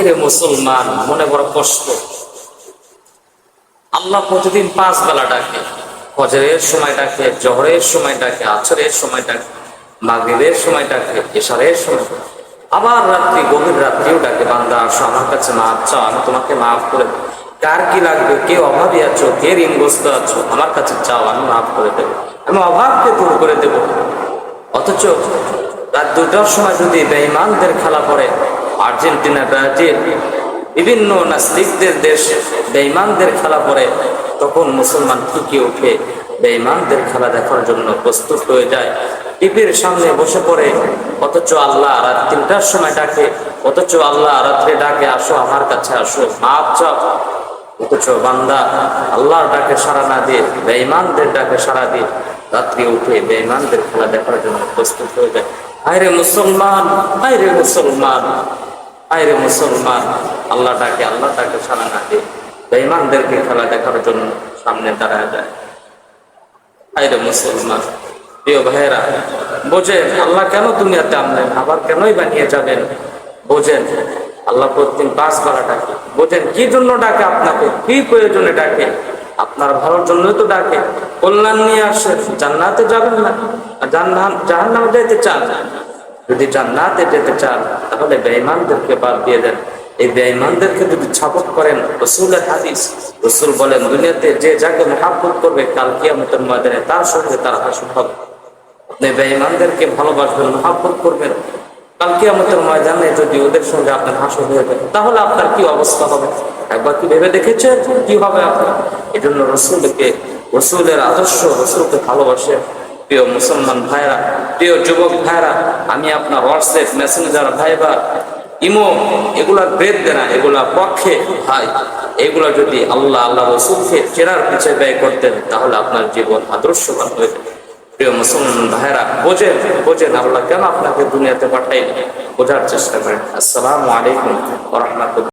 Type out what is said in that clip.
রে মুসলমান, মনে বড় কষ্ট। আল্লাহ প্রতিদিন পাঁচ বেলা ডাকে। ফজরের সময় ডাকে, জহরের সময় ডাকে, আছরের সময় ডাকে, মাগরিবের সময় ডাকে, এশারের সময়। আবার রাত্রি, গভীর রাত্রিও ডাকে, বান্দা, আসো, আমার কাছে মাপ চাও, আমি তোমাকে মাফ করে। কার কি লাগবে? কে অভাবী আছো? কে ঋণগ্রস্ত আছো? আমার কাছে চাও, আমি মাফ করে দেবো। আমি অভাবকে দূর করে দেবো। অথচ রাত দুটার সময় যদি বেঈমানদের খেলা পড়ে আর্জেন্টিনা, ব্রাজিল, বিভিন্ন নাস্তিকদের দেশ বেঈমানদের খেলা পড়ে তখন মুসলমান ফুকে উঠে বেঈমানদের খেলা দেখার জন্য প্রস্তুত হয়ে যায়। টিভির সামনে বসে পড়ে, অথচ আল্লাহ রাত তিনটার সময় ডাকে, অথচ আল্লাহ রাত্রে ডাকে, আসো আমার কাছে, আসো, মাপ চাও। অথচ বান্দা আল্লাহর ডাকে সাড়া না দিয়ে, বেঈমানদের ডাকে সাড়া দিয়ে রাত্রি উঠে বেঈমানদের খেলা দেখার জন্য প্রস্তুত হয়ে যায়। আয়রে মুসলমান আয়রে মুসলমান। আয়রে মুসলমান, আল্লাহ ডাকে আল্লাহ ডাকে সাড়া না দিয়ে বেঈমানদেরকে খেলা দেখার জন্য সামনে দাঁড়ায় যায়। আয়রে মুসলমান, প্রিয় ভাইয়েরা, বোঝেন আল্লাহ কেন দুনিয়াতে আনলেন, আবার কেনই বানিয়ে যাবেন? বোঝেন আল্লাহ প্রতিদিন পাঁচ বেলা ডাকে বোঝেন কি জন্য ডাকে আপনাকে, কি প্রয়োজনে ডাকে? আপনার ভালোর জন্যই তো ডাকে। কল্যাণ নিয়ে আসে জান্নাতে যাবেন না, জান্নাত, জাহান্নামে যেতে চান। যদি জান্নাতে যেতে চান, তাহলে বেঈমানদেরকে বাদ দিয়ে দেন। এই বেঈমানদেরকে যদি ছাপট করেন, রসুলের হাদিস, রসুল বলেন, দুনিয়াতে যে যাকে মহাব্বত করবে, কাল কিয়ামতের ময়দানে তার সঙ্গে তার হাসু হবে। আপনি বেঈমানদেরকে ভালোবাসবেন, মহাব্বত করবেন। কাল ময়দানে যদি ওদের সঙ্গে আপনার হাসু হয়ে যায় তাহলে আপনার কি অবস্থা হবে? একবার কি ভেবে দেখেছেন? কি হবে আপনার? এই জন্য রসুলকে, রসুলের আদর্শ, রসুলকে ভালোবাসে। প্রিয় মুসলমান ভাইরা, প্রিয় যুবক ভাইরা, আমি আপনার হোয়াটসঅ্যাপ মেসেঞ্জার ভাইবা ইমো এগুলা ব্রেদ দেনা এগুলা পক্ষে ভাই। এগুলা যদি আল্লাহ আল্লাহ রসুলকে চেনার পিছিয়ে ব্যয় করতেন, তাহলে আপনার জীবন আদর্শবান হয়ে প্রিয় মুসলমান ভাইরা, বোঝেন বোঝেন আল্লাহ কেন আপনাকে দুনিয়াতে পাঠাইলেন? বোঝার চেষ্টা করেন। আসসালামু আলাইকুম রহমতুল্লাহ।